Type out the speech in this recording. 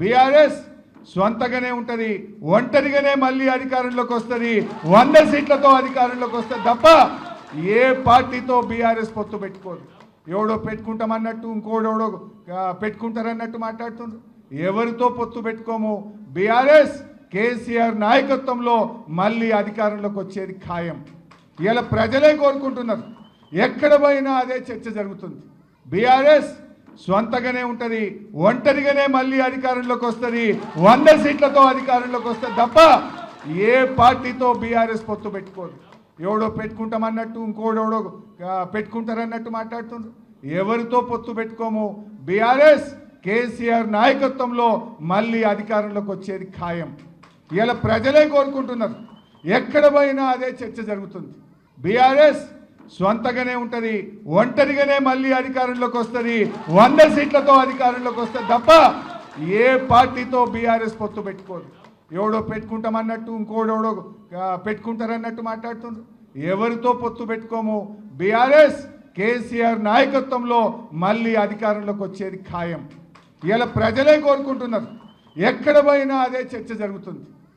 BRS సొంతగానే ఉంటుంది ఒంటరిగానే మళ్ళీ అధికారంలోకి వస్తుంది వంద సీట్లతో అధికారంలోకి వస్తుంది తప్ప ఏ పార్టీతో బీఆర్ఎస్ పొత్తు పెట్టుకోదు. ఎవడో పెట్టుకుంటామన్నట్టు ఇంకోడెవడో పెట్టుకుంటారన్నట్టు మాట్లాడుతుండ్రు. ఎవరితో పొత్తు పెట్టుకోము? బీఆర్ఎస్ కేసీఆర్ నాయకత్వంలో మళ్ళీ అధికారంలోకి వచ్చేది ఖాయం. ఇలా ప్రజలే కోరుకుంటున్నారు. ఎక్కడ పోయినా అదే చర్చ జరుగుతుంది. బీఆర్ఎస్ స్వంతగానే ఉంటుంది ఒంటరిగానే మళ్ళీ అధికారంలోకి వస్తుంది వంద సీట్లతో అధికారంలోకి వస్తుంది తప్ప ఏ పార్టీతో బీఆర్ఎస్ పొత్తు పెట్టుకోదు. ఎవడో పెట్టుకుంటామన్నట్టు ఇంకోడెవడో పెట్టుకుంటారన్నట్టు మాట్లాడుతుండ్రు. ఎవరితో పొత్తు పెట్టుకోము? బీఆర్ఎస్ కేసీఆర్ నాయకత్వంలో మళ్ళీ అధికారంలోకి వచ్చేది ఖాయం. ఇలా ప్రజలే కోరుకుంటున్నారు. ఎక్కడ పోయినా అదే చర్చ జరుగుతుంది. బీఆర్ఎస్ స్వంతగానే ఉంటుంది ఒంటరిగానే మళ్ళీ అధికారంలోకి వస్తుంది వంద సీట్లతో అధికారంలోకి వస్తుంది తప్ప ఏ పార్టీతో బీఆర్ఎస్ పొత్తు పెట్టుకోదు. ఎవడో పెట్టుకుంటామన్నట్టు ఇంకోడెవడో పెట్టుకుంటారన్నట్టు మాట్లాడుతుంది ఎవరితో పొత్తు పెట్టుకోము? బీఆర్ఎస్ కేసీఆర్ నాయకత్వంలో మళ్ళీ అధికారంలోకి వచ్చేది ఖాయం. ఇలా ప్రజలే కోరుకుంటున్నారు. ఎక్కడ పోయినా అదే చర్చ జరుగుతుంది.